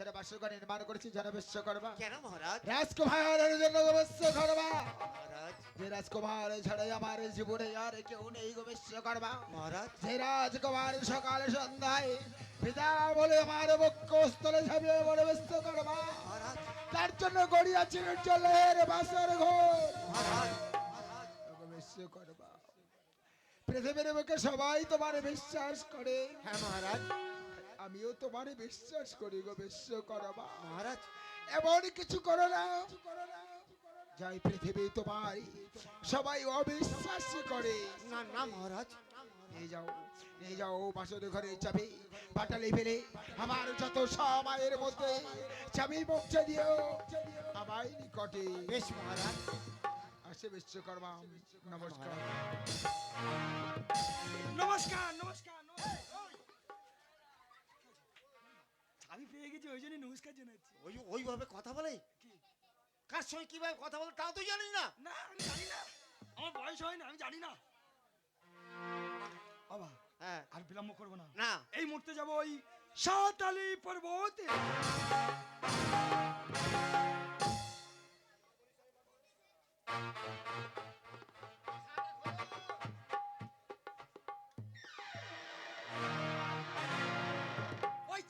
কেন বাসরঘর নির্মাণ করেছি যেন বিশ্বকর্মা। কেন মহারাজ? রাজকুমারের জন্য বিশ্বকর্মা। মহারাজ। যে রাজকুমার ছাড়াই আমার জীবনে আর কেউ নেই গো বিশ্বকর্মা। মহারাজ। যে রাজকুমার সকালে সন্ধ্যায় পিতা বলে আমার বক্ষস্থলে ঝাঁপিয়ে বলে বিশ্বকর্মা। তার জন্য গড়িয়াছিল জলের বাসর ঘর। বিশ্বকর্মা। পৃথিবীর বুকে সবাই তোমার বিশ্বাস করে। হ্যাঁ মহারাজ। আমিও তোমার বিশ্বাস করি গো বিশ্বকর্মা মহারাজ। এমন কিছু করো না। যাই পৃথিবী তোমার সবাই অবিশ্বাস করে। না না মহারাজ। নিয়ে যাও নিয়ে যাও বাসর ঘরে চাবি পাটালি ফেলে আমার যত সময়ের মধ্যে চাবি পৌঁছে দিও আমার নিকটে। বেশ মহারাজ। আসে বিশ্বকর্মা নমস্কার। নমস্কার নমস্কার। ওই জন্য নমস্কার জানাচ্ছি। ওই ওইভাবে কথা বলে? কার সঙ্গে কীভাবে কথা বলে তাও তো জানিস না? না আমি জানি না। আমার বয়স হয় না আমি জানি না। বাবা হ্যাঁ। আর বিলম্ব করব না। না। এই মুহূর্তে যাব ওই সাতালি পর্বতে। ওই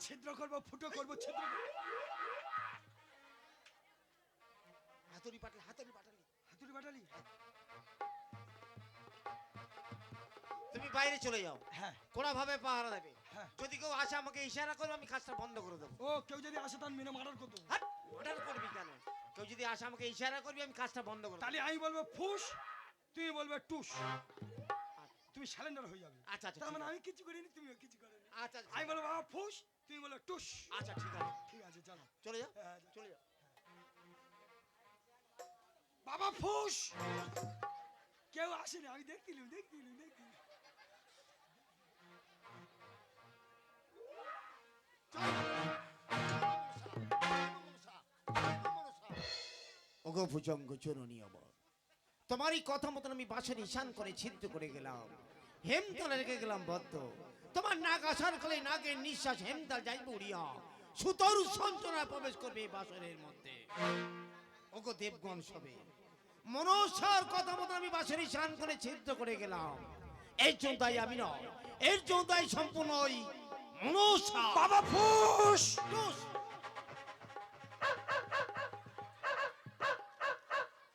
ছিদ্র করব ফুটো করব ছিদ্র করব। হাতুড়ি পাটালি হাতুড়ি পাটালি হাতুড়ি বাটালি তুমি বাইরে চলে যাও। হ্যাঁ। কোনোভাবে পাহারা দেবে। হ্যাঁ। যদি কেউ আসে আমাকে ইশারা করবে আমি কাজটা বন্ধ করে দেবো। ও কেউ যদি আসে তার মেনে মার্ডার করব হাট অর্ডার করবি কেন? কেউ যদি আসে আমাকে ইশারা করবি আমি কাজটা বন্ধ করে দেবো। তাহলে আমি বলব ফুস তুমি বলবে টুস। তুমি স্যালেন্ডার হয়ে যাবে। আচ্ছা আচ্ছা তার মানে আমি কিছু করিনি তুমিও কিছু করিনি। আচ্ছা আচ্ছা, আমি বলব বাবা ফুস। তুমি বলো টুস। আচ্ছা ঠিক আছে। ঠিক আছে চলো। চলে যাও? হ্যাঁ, চলে যাও। বাবা ফুস! কেউ আসেনি। আমি ওগো ভুজঙ্গ চরণী তোমারই কথা মতন আমি বাসের ঈশান করে ছিদ্র করে গেলাম। হেমতালে রেখে গেলাম বদ্ধ। তোমার নাক আসার ফলে নাকের নিঃশ্বাস হেমতাল যাইবে উড়িয়া। সুতরু সঞ্চনায় প্রবেশ করবে এই বাসরের মধ্যে। ওগো দেবগণ সবে মনসার কথা মতো আমি বাসের ঈশান করে ছিদ্র করে গেলাম। এই চৌদাই আমি নয় এর চৌদাই সম্পূর্ণ ওই মনসা বাবা ফুস।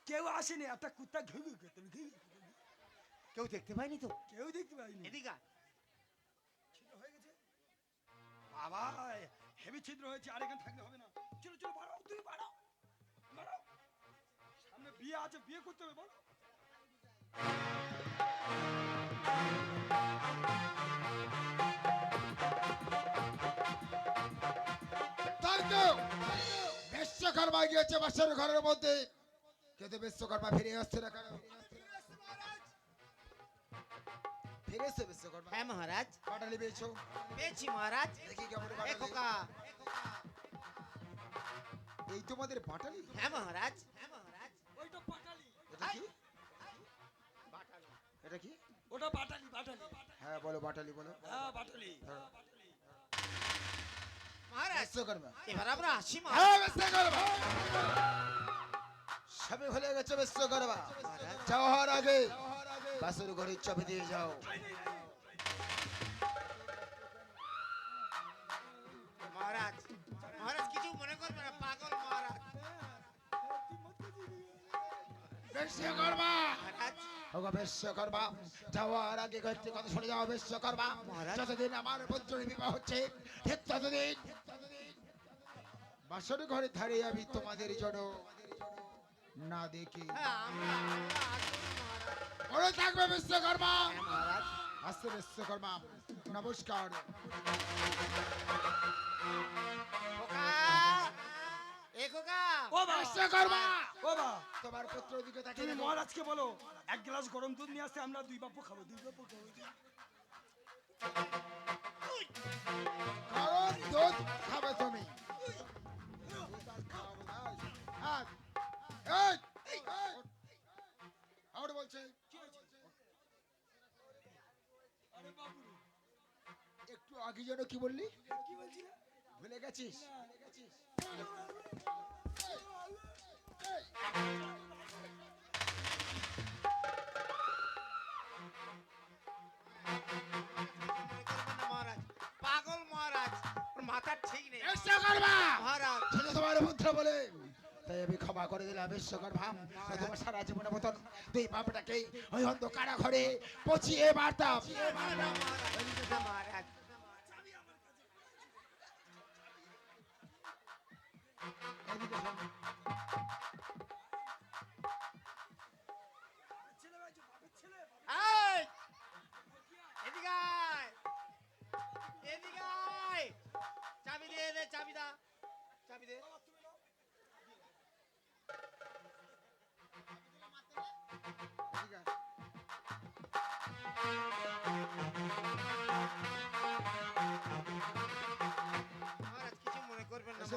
কেউ আসেনি একটা কুত্তা ঘুঘু কেউ দেখতে পাইনি তো? কেউ দেখতে পাইনি। এদিকে বাবা হেভি ছিদ্র হয়েছে, আর এখানে হবে না। চলো চলো, বাড়াও, তুমি বাড়াও বাড়াও। সামনে বিয়ে আছে, বিয়ে করতে হবে বলো বিশ্বকর্মা গিয়েছে, বাসর ঘরের মধ্যে। কিন্তু বিশ্বকর্মা ফিরে আসছে না কেন ফিরে এসছে বিশ্বকর্মা হ্যাঁ মহারাজ পাটালি পেয়েছ পেয়েছি মহারাজ দেখি কেমন পাটালি এই তোমাদের পাটালি হ্যাঁ মহারাজ হ্যাঁ মহারাজ ওইটা পাটালি এটা কি এটা কি ওটা বাটালি বাটালি হ্যাঁ বলো বাটালি বলো হ্যাঁ বাটালি মহারাজ বিশ্বকর্মা এবার আমরা আসি মহারাজ হ্যাঁ বিশ্বকর্মা সবে হলে গেছে বিশ্বকর্মা যাওয়ার আগে বাসুর ঘরের চাপে দিয়ে যাও। মহারাজ মহারাজ কিছু মনে করবে না পাগল মহারাজ। বিশ্বকর্মা! ওগো বিশ্বকর্মা যাওয়ার আগে কয়েকটি কথা শুনে যাও বিশ্বকর্মা। মহারাজ। যতদিন আমার পুত্রের বিবাহ হচ্ছে ঠিক ততদিন বাসর ঘরে ধারে আমি তোমাদের জন্য না দেখি। মনে থাকবে বিশ্বকর্মা। হ্যাঁ মহারাজ। আসতে বিশ্বকর্মা। নমস্কার। খোকা! এ খোকা! ও বা বিশ্বকর্মা! ও বা তোমার পুত্র দিকে তুমি মহারাজকে বলো এক গ্লাস গরম দুধ নিয়ে আসতে আমরা দুই বাপ্পু খাব দুই বাপ্পু খাব। কারণ দুধ খাবে তুমি। আর, এই, এই, আর বলছে আরে বাবু একটু আগে যেন কি বললি? কি ভুলে মহারাজ পাগল মহারাজ ওর মাথার ঠিক নেই। মহারাজ। ছেলে তোমার পুত্র বলে। তাই আমি ক্ষমা করে দিলাম বিশ্বকর্মা তোমার সারা জীবনের মতন তুই বাপটাকে ওই অন্ধকারা ঘরে পচিয়ে মারতাম মহারাজ।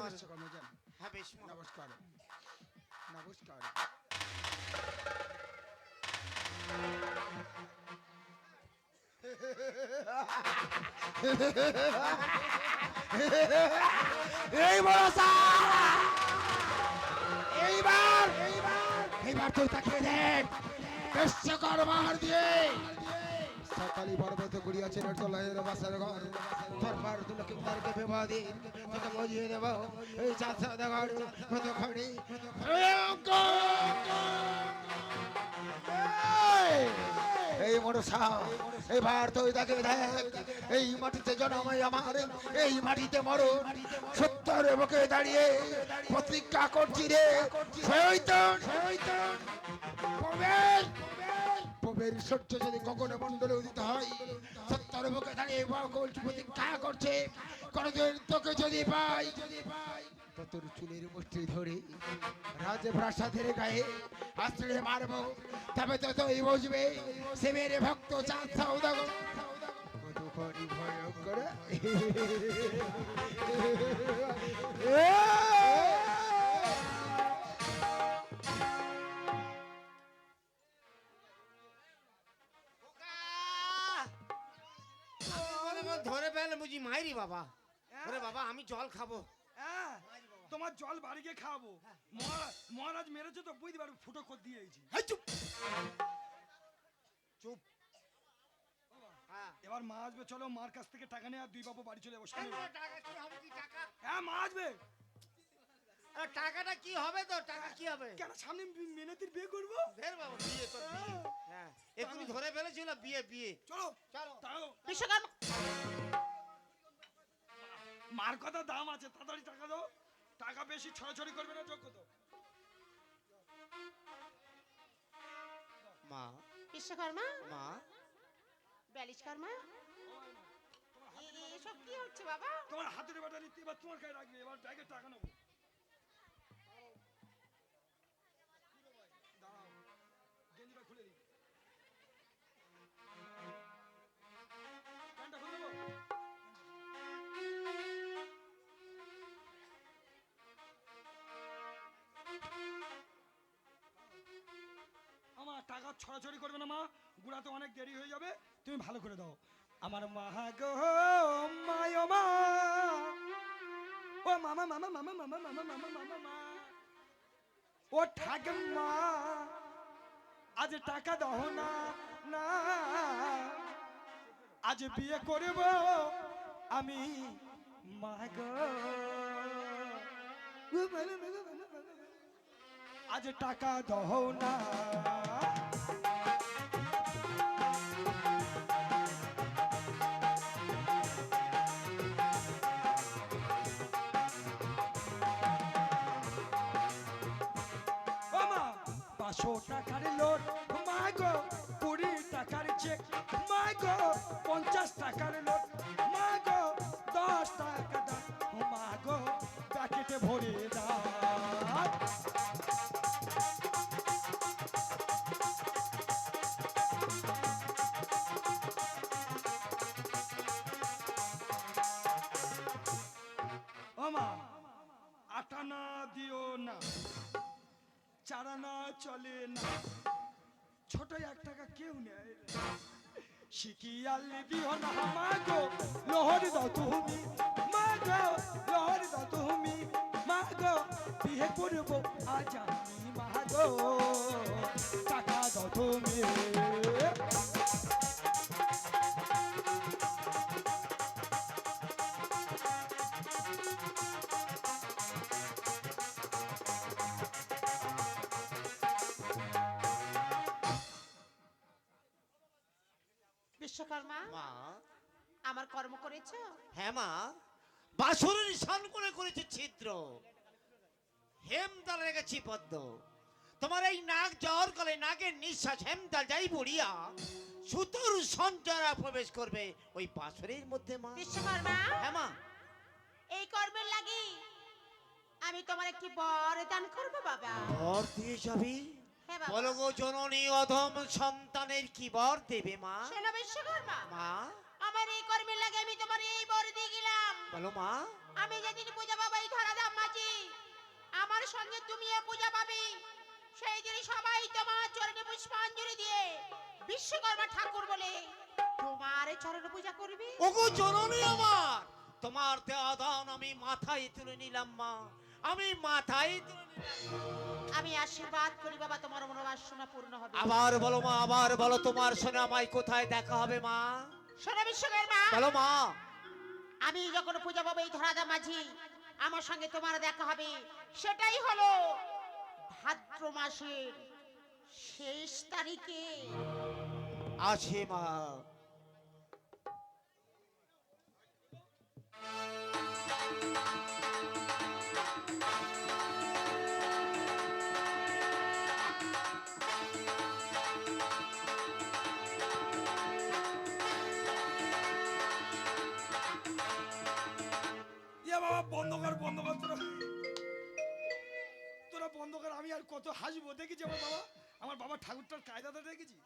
না এসো যান। হ্যাঁ বেশ নমস্কার নমস্কার এই বড়! এইবার এইবার তুই তাকিয়ে দেখ। বিশ্বকর্মার দিয়ে। সকালে পর্বত গুড়িয়াছে নটলাইয়ের বাসার ঘর দরবার তুলো কিংদারকে বিবাদী তোকে বুঝিয়ে দেব। এই চাষা দেখার কত খড়ি? এই মনসা এবার তুই তাকে দেখ। এই মাটিতে জনময় আমার, এই মাটিতে মরণ। সত্তর বুকে দাঁড়িয়ে প্রতিজ্ঞা করছি রে। শৈতন শৈতন প্রবেশ সহ্য যদি কখনো মন্ডলে উদিত হয়, সত্তর বুকে দাঁড়িয়ে প্রতিজ্ঞা করছে? কোনদিন তোকে যদি পাই তোর চুলের মুষ্টি ধরে রাজপ্রাসাদের গায়ে আশ্রয়ে মারবো। তবে তো তুই বুঝবে, সে মেরে ভক্ত চাঁদ সৌদাগ ভয়ঙ্কর। ধরে ফেলে বুঝি মাইরি বাবা। ওরে বাবা আমি জল খাব। হ্যাঁ তোমার জল বাড়ি গিয়ে খাওয়াবো মহারাজ মহারাজ মেরেছে তো বুঝতে পারবে ফুটো করে দিয়েছি এই চুপ। চুপ। হ্যাঁ। এবার মা আসবে চলো মার কাছ থেকে টাকা নিয়ে আর দুই বাবু বাড়ি চলে যাব হ্যাঁ মা আসবে। আরে টাকাটা কি হবে তো টাকা কি হবে? কেন সামনে মিনতির বিয়ে করব? ধের বাবা বিয়ে। হ্যাঁ। এক্ষুনি ধরে ফেলেছিল বিয়ে বিয়ে। চলো। চলো। তাও বিশ্বকর্মা মার কথা দাম আছে তাড়াতাড়ি টাকা দাও। টাকা বেশি ছড়াছড়ি করবে না যোগ্য তো। মা। বিশ্বকর্মা? মা। ব্যালিশকর্মা এসব কি হচ্ছে বাবা? তোমার হাতের বাটা নিতে এবার তোমার কাছে রাখবে এবার ব্যাগে টাকা নেব। টাকা ছড়াছড়ি করবে না মা? গুড়াতে অনেক দেরি হয়ে যাবে তুমি ভালো করে দাও। আমার মা গো মা ও মামা মামা মামা মামা মামা মামা মামা মা ও ঠাকুমা আজ টাকা দাও না না। আজ বিয়ে করব আমি মা গো। ও মামা, মামা, মামা, মামা, মামা। আজ টাকা দাও না। পাঁচশো টাকার লোট। মা গো কুড়ি টাকার চেক মা পঞ্চাশ টাকার নোট চলে না। ছোট এক টাকা কেউ নেয় না। মা গো, লোহর তুমি। মা গো, লহর তুমি। মা গো, বিয়ে করব আজ আমি, মা গো। বিশ্বকর্মা মা। আমার কর্ম করেছ? হ্যাঁ মা। বাসরের নিশান করে করেছে ছিদ্র। হেমতাল রেখেছি পদ্ম। তোমার এই নাক জ্বর কলে নাকের নিঃশ্বাস হেমতাল যাই বড়িয়া সুতোর সঞ্চারা প্রবেশ করবে ওই বাসরের মধ্যে মা। বিশ্বকর্মা হ্যাঁ মা। এই কর্মের লাগি আমি তোমার একটি বর দান করব বাবা। বর দিয়ে যাবি? বাবা বলো গো জননী অধম সন্তানের কি বর দেবে মা? বিশ্বকর্মা। মা? আমার এই কর্মের লাগে আমি তোমার এই বর দিয়ে গেলাম। বলো মা। আমি যেদিন পূজা পাবো এই ধরাধাম মাঝি আমার সঙ্গে তুমিও পূজা পাবে। সেই দিন সবাই তোমার চরণে পুষ্পাঞ্জলি দিয়ে বিশ্বকর্মা ঠাকুর বলে তোমার চরণে পূজা করবে। ওগো জননী আমার তোমার দেওয়া দান আমি মাথায় তুলে নিলাম মা। আমি মাথায় আমি আশীর্বাদ করি বাবা তোমার মনোবাসনা পূর্ণ হবে। আবার বলো মা আবার বলো তোমার সঙ্গে আমায় কোথায় দেখা হবে মা। সোনা শোনো বিশ্বকর্মা বলো মা। আমি যখন পূজা পাবো এই ধরাধাম মাঝি আমার সঙ্গে তোমার দেখা হবে সেটাই হলো ভাদ্র মাসের শেষ তারিখে। আছে মা। আর কত হাসবো? দেখেছি আমার বাবা? আমার বাবা ঠাকুরটার কায়দাটা দেখেছি?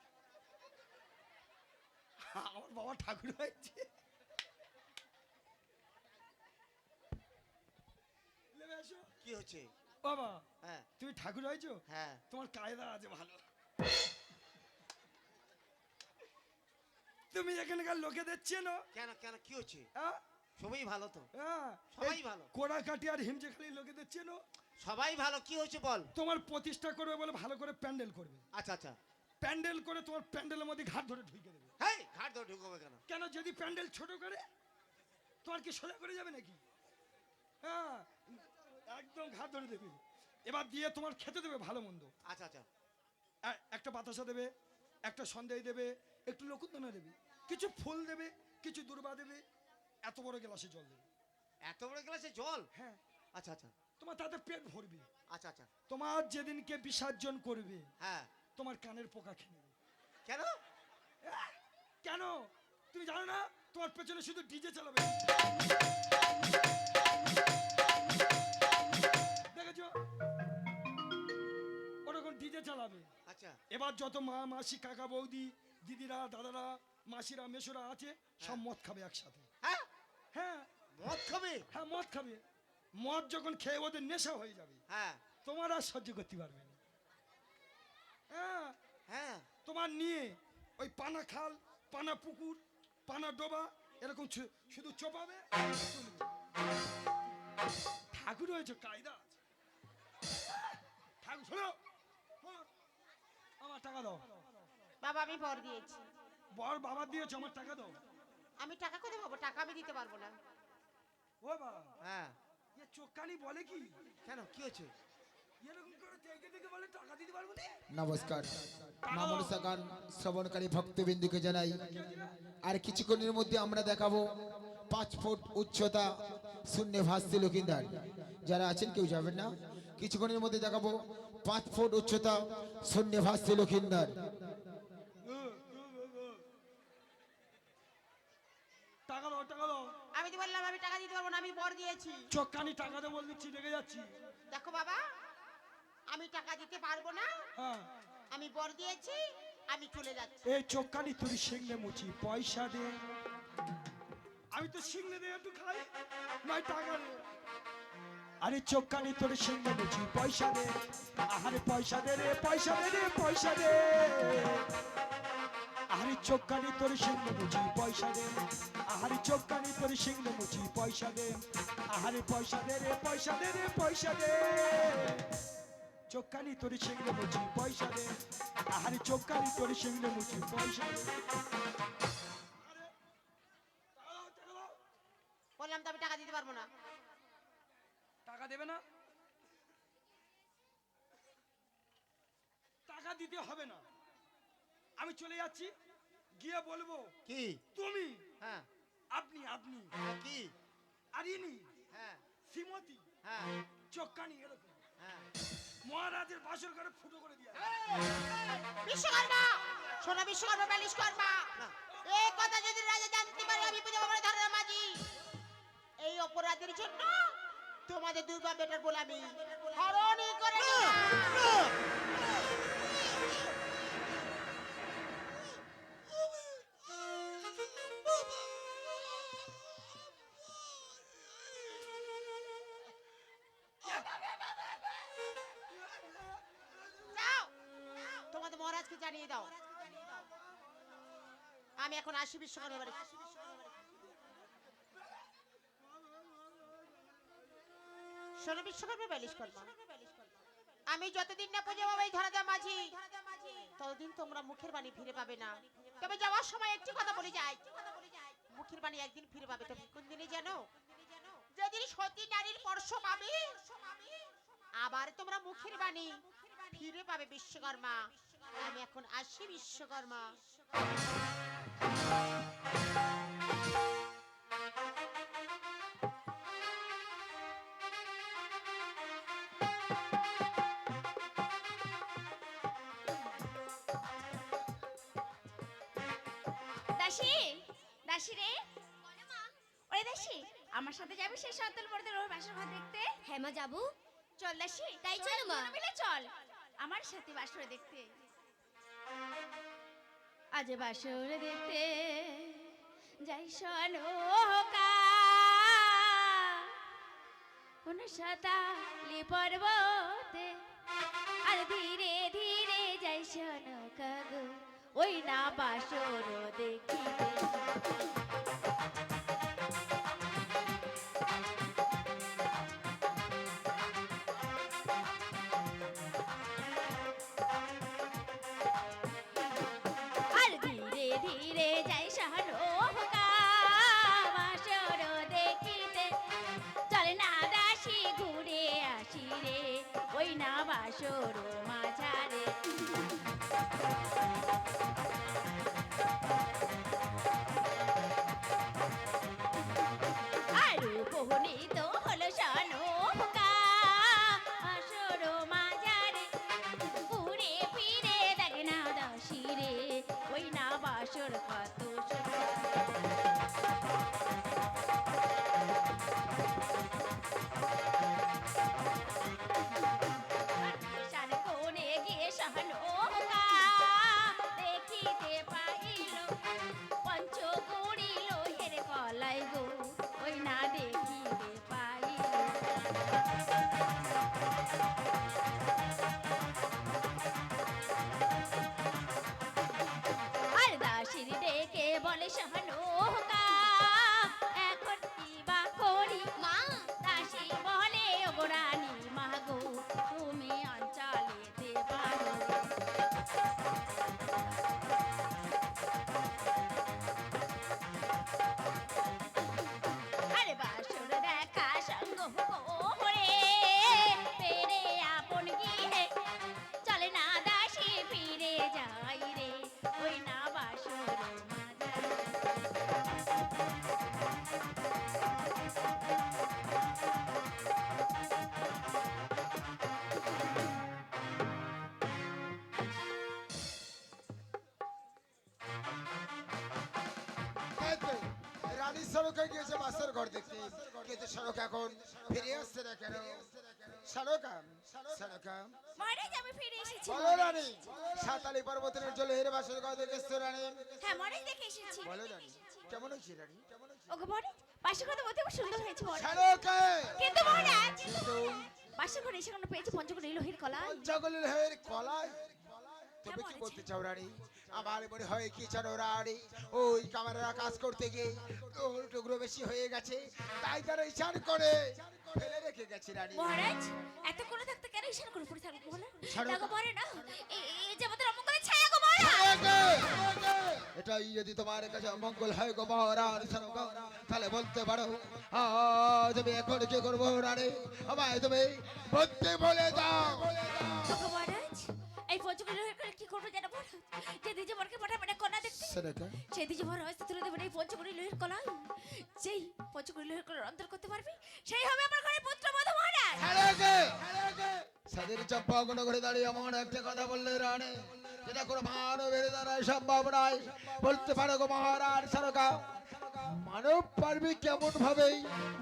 আমার বাবা ঠাকুর হয়েছে। কি হচ্ছে? বাবা হ্যাঁ। তুমি ঠাকুর হয়েছো? হ্যাঁ। তোমার কায়দা আছে ভালো। তুমি এখানকার লোকেদের চেনো? কেন কেন কি হচ্ছে? হ্যাঁ? সবাই ভালো তো? হ্যাঁ। সবাই ভালো। কোড়াকাটি আর হিমচেখালি লোকেদের চেনো? সবাই ভালো কি হচ্ছে বল? তোমার প্রতিষ্ঠা করবে বলে ভালো করে প্যান্ডেল করবে। আচ্ছা আচ্ছা। প্যান্ডেল করে তোমার প্যান্ডেলের মধ্যে ঘাট ধরে ঢুকে দেবে। হেই ঘাট ধরে ঢুকবে কেন? কেন যদি প্যান্ডেল ছোট করে তোমার কি সোজা করে যাবে নাকি? হ্যাঁ একদম ঘাট ধরে দেবে। এবার দিয়ে তোমার খেতে দেবে ভালো মন্দ। আচ্ছা আচ্ছা। একটা বাতাসা দেবে একটা সন্দেহ দেবে একটু লকুন্দনা দেবে কিছু ফুল দেবে কিছু দুর্বা দেবে এত বড় গ্লাসে জল দেবে। এত বড় গ্লাসে জল? হ্যাঁ। আচ্ছা আচ্ছা। তোমার তাতে পেট ভরবে। আচ্ছা আচ্ছা। তোমার যেদিনকে বিসর্জন করবে হ্যাঁ। তোমার কানের পোকা খেয়ে নেবে। কেন? কেন? তুমি জানো না তোমার পেছনে শুধু ডিজে চালাবে। দেখেছ? ওরকম ডিজে চালাবে। আচ্ছা। এবার যত মা মাসি কাকা বৌদি দিদিরা দাদারা মাসিরা মেশোরা আছে সব মদ খাবে একসাথে। হ্যাঁ? হ্যাঁ। মদ খাবে? হ্যাঁ মদ খাবে। মদ যখন খেয়ে ওদের নেশা হয়ে যাবে হ্যাঁ। তোমার আর সহ্য করতে পারবে না। হ্যাঁ? হ্যাঁ। তোমার নিয়ে ওই পানা খাল পানা পুকুর পানা ডোবা এরকম শুধু চোপাবে। ঠাকুর হয়েছে কায়দা ঠাকুর শোনো, আমার টাকা দাও। বাবা আমি বর দিয়েছি। বর বাবা দিয়েছে আমার টাকা দাও। আমি টাকা কোথায় পাবো? টাকা আমি দিতে পারব না। ও বাবা। হ্যাঁ। চোখকানি বলে কি? কেন? কি নমস্কার। মা মনসা গান শ্রবণকারী ভক্তবিন্দুকে জানাই। আর কিছুক্ষণের মধ্যে আমরা দেখাবো পাঁচ ফুট উচ্চতা শূন্য ভাসছে লকিন্দার যারা আছেন কেউ যাবেন না। কিছুক্ষণের মধ্যে দেখাবো পাঁচ ফুট উচ্চতা শূন্য ভাসছে লকিন্দার টাকা দাও টাকা দাও আমি টাকা দিতে পারব না আমি বর দিয়েছি। চোখকানি টাকা দাও বল দিচ্ছি রেগে যাচ্ছি। দেখো বাবা আমি টাকা দিতে পারব না হ্যাঁ। আমি বর দিয়েছি আমি চলে যাচ্ছি। এই চোখকানি তুই শিংলে মুচি পয়সা দে। আমি তো শিংলে দে একটু খাই নয় টাকা দে। আরে চোখকানি তোর শিংলে মুচি পয়সা দে। আহারে পয়সা দে রে পয়সা দে রে পয়সা দে। আহারি চোখকানি তোর সিংহ মুচি পয়সা দে। আহারি চোখকানি তোর সিংহ মুচি পয়সা দে। আহারে পয়সা দে রে পয়সা দে রে পয়সা দে। চোখকানি তোর সিংহ মুচি পয়সা দে। আহারে চোখকানি তোর সিংহ মুচি পয়সা দে। বললাম তো আমি টাকা দিতে পারব না। টাকা দেবে না? টাকা দিতে হবে না। আমি চলে যাচ্ছি। গিয়ে বলব কি? তুমি? হ্যাঁ। আপনি আপনি। কি? আরিনি হ্যাঁ। শ্রীমতী? হ্যাঁ। চোখকানি এরকম। হ্যাঁ। মহারাজের বাসর ঘরে ফুটো করে দিয়ে। বিশ্বকর্মা! সোনা বিশ্বকর্মা ব্যালিশ কর্মা এই কথা যদি রাজা জানতে পারে আমি পূজা বাবার ধারণা মাঝি। এই অপরাধের জন্য তোমাদের দুর্বা বেটার গোলামি। হরণই করে মহারাজকে জানিয়ে দাও। আমি এখন আসি বিশ্বকর্মা বাড়ি। শোনো বিশ্বকর্মা ব্যালিশ কর্মা আমি যতদিন না পুজো বাবা এই ধরাদা মাঝি, ততদিন তোমরা মুখের বাণী ফিরে পাবে না। তবে যাওয়ার সময় একটি কথা বলে যাই। মুখের বাণী একদিন ফিরে পাবে। তুমি কোন দিনে জানো যেদিন সতী নারীর স্পর্শ পাবে, আবার তোমরা মুখের বাণী ফিরে পাবে বিশ্বকর্মা। আমি এখন আসি বিশ্বকর্মা। দাসী দাসী রে। ওরে দাসী আমার সাথে যাবি সেই সন্তল পড়দের ওর বাসর ঘর দেখতে? হ্যাঁ মা যাব। চল দাসী তাই চল চলো মা। মিলে চল। আমার সাথে বাসর দেখতে। আজ বাসর দেখতে যাই সনকা পর্বতে আর ধীরে ধীরে যাই সনকা ওই না বাসর দেখিতে। কিন্তু রানী সড়কে গিয়েছে বাসের ঘর দেখতে কিন্তু সড়ক এখন ফিরে আসছে না কেন? সড়কা সড়কা মহারাজ আমি। ফিরে এসেছি। বলো রানী সাতালি পর্বতের জলে হেরে বাসের ঘর দেখেছ রানী। হ্যাঁ মহারাজ দেখে এসেছি। বলো রানী কেমন হয়েছে রানী? কেমন মহারাজ বাসর ঘর বলতে খুব সুন্দর হয়েছে মহারাজ কিন্তু মহারাজ কিন্তু বাসর এসে কোনো পেয়েছি পঞ্চকুড়ি লোহির কলা? পঞ্চগলের হয়ে কলায় তুমি কি বলতে চাও রানী? আমার মনে হয় কি জানো রানী? ওই কাজ করতে গিয়ে টুকরো বেশি হয়ে গেছে তাই তারা ইচ্ছার করে ফেলে রেখে গেছে রানী। মহারাজ এত করে থাকতে কেন ইশারা করে পড়ে থাকব বলো? না? এই যে আমাদের অমঙ্গলের ছায়া গো মহারাজ এটাই যদি তোমার কাছে মঙ্গল হয় গো মহারাজ তাহলে বলতে পারো আহ, তুমি এখন কি করব রানী? আমায় তুমি বলতে বলে দাও। মহারাজ এই পঞ্চকুলি হয়ে কি করব জানো মহারাজ যে দিদি বরকে পাঠাবে না কন্যা দেখতে সেটাকে সেই দিদি মহারাজ তুলে দেবেন এই পঞ্চকুলি লোহের কলাই যেই পঞ্চকুলি লোহের কলার অন্তর করতে পারবে সেই হবে আমার ঘরে পুত্র মধু মহারাজ। ছাড়াকে সাদের চম্পা কোনো করে দাঁড়িয়ে এমন একটা কথা বললে রানে। যেটা কোনো মানবের দ্বারা সম্ভব নয়। বলতে পারো গো মহারাজ সরকার মানব পারবে কেমন ভাবে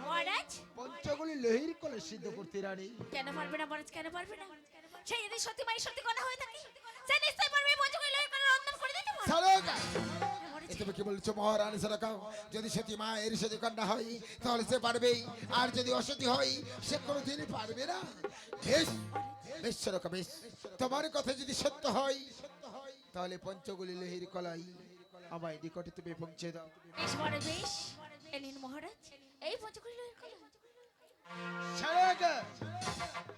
মহারাজ? পঞ্চগুলি লহির কলে সিদ্ধ করতে রানী। কেন পারবে না মহারাজ কেন পারবে না? সেই যদি সত্যি মাই সত্যি কন্যা হয়ে থাকে সে নিশ্চয়ই পারবে পঞ্চকুলি লোহের কলার অন্তর করে দিতে। সরকার তুমি কি বলছো মহারানী সরকার যদি সতী মা এর সাথে কন্যা হয় তাহলে সে পারবেই। আর যদি অসতী হয় সে কোনোদিনই পারবে না। বেশ বেশ সরকার বেশ। তোমার কথা যদি সত্য হয় তাহলে পঞ্চগুলি লহির কলাই আমায় নিকটে তুমি পৌঁছে দাও। বেশ মহারাজ বেশ। মহারাজ এই পঞ্চকুলি লোহের কলাই।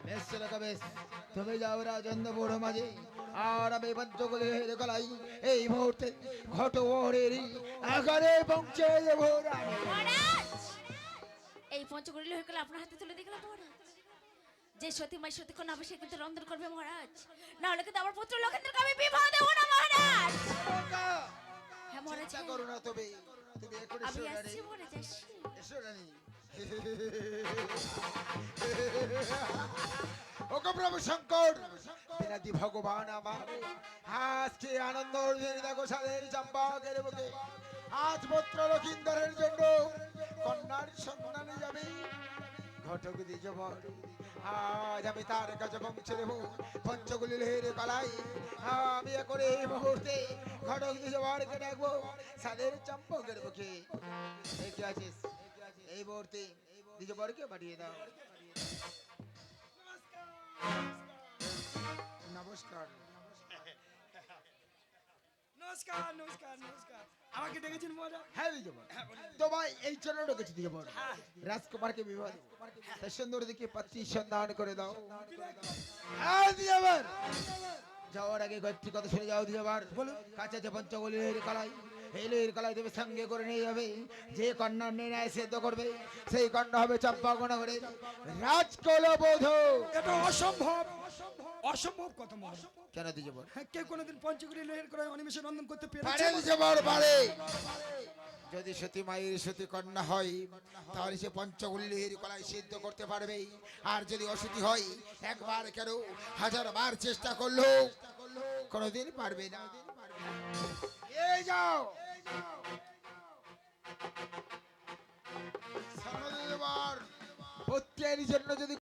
বেশ বেশ তুমি যাও রাজেন্দ্র বড় মাঝে আর আমি পঞ্চগুলি লহির কলাই এই মুহূর্তে ঘট ওরের আগারে পৌঁছে দেবো এই পঞ্চকুড়ি লোহের কলা আপনার হাতে তুলে দেখলাম মহারাজ যে সতী মাই সতী হবে সে কিন্তু রন্ধন করবে মহারাজ না হলে কিন্তু আমার পুত্র লোকেন্দ্রকে আমি বিবাহ দেবো না মহারাজ হ্যাঁ মহারাজ হ্যাঁ। করো না তবে তুমি আমি এসো রানী এসো রানী ওগো শঙ্কর বিনাদি ভগবান আমার। আজকে আনন্দ অর্জনে দেখো সাদের চম্পকের বুকে। আজ পুত্র লক্ষিন্দরের জন্য কন্যার সন্ধানে যাবে। ঘটক দ্বিজবর, আজ আমি তার কাছে পৌঁছে দেবো পঞ্চগুলি লেহের কলাই আমি এখন এই মুহূর্তে ঘটক দ্বিজবরকে ডাকবো সাদের চম্পকের বুকে। আছিস? এই মুহূর্তে দ্বিজবরকে পাঠিয়ে দাও। নমস্কার। নমস্কার নমস্কার নমস্কার। আমাকে ডেকেছেন মহারাজ? হ্যাঁ তোমায় এই জন্য ডেকেছি দ্বিজবর রাজকুমারকে বিবাহ তাই সুন্দর পাত্রী সন্ধান করে দাও। হ্যাঁ যাওয়ার আগে কয়েকটি কথা শুনে যাও দ্বিজবর কাছে আছে পঞ্চগলির কলাই। লইয়ের কলাই দেবে সঙ্গে করে নিয়ে যাবে। যে কন্যা নির্ণয় সেদ্ধ করবে সেই কন্যা হবে চম্পা করে রাজকল বোধ এটা অসম্ভব। অসম্ভব কথা কেন দ্বিজবর হ্যাঁ কেউ কোনোদিন পঞ্চকুড়ি লোহের করে অনিমেষে রন্ধন করতে পারে পেরেছে দ্বিজবর পারে। যদি সতী মায়ের সতী কন্যা হয় তাহলে সে পঞ্চগুলি পঞ্চগুলির কলায় সিদ্ধ করতে পারবে। আর যদি অসতী হয় একবার কেন হাজার বার চেষ্টা করল কোনোদিন পারবে না। এই যাও। প্রত্যেকের জন্য যদি